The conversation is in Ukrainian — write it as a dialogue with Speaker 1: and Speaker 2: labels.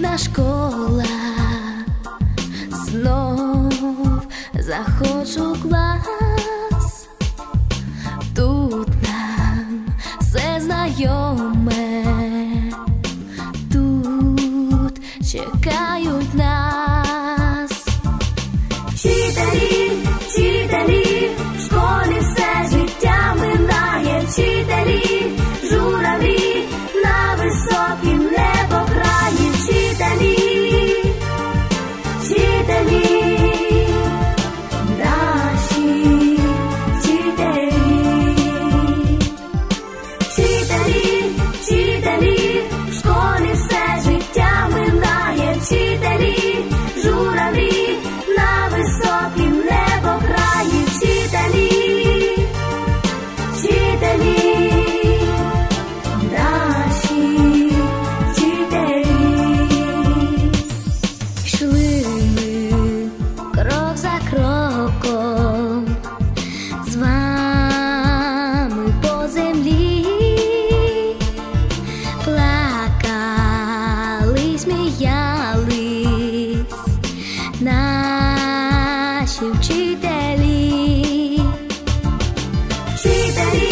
Speaker 1: рідна школа, знов захочу клас, тут нам все знайоме, тут чекають нас, вчителі, вчителі, в школі все життя минає. Вчителі. Daddy. နာရှင်ချီတယ်လီချီတယ်လီ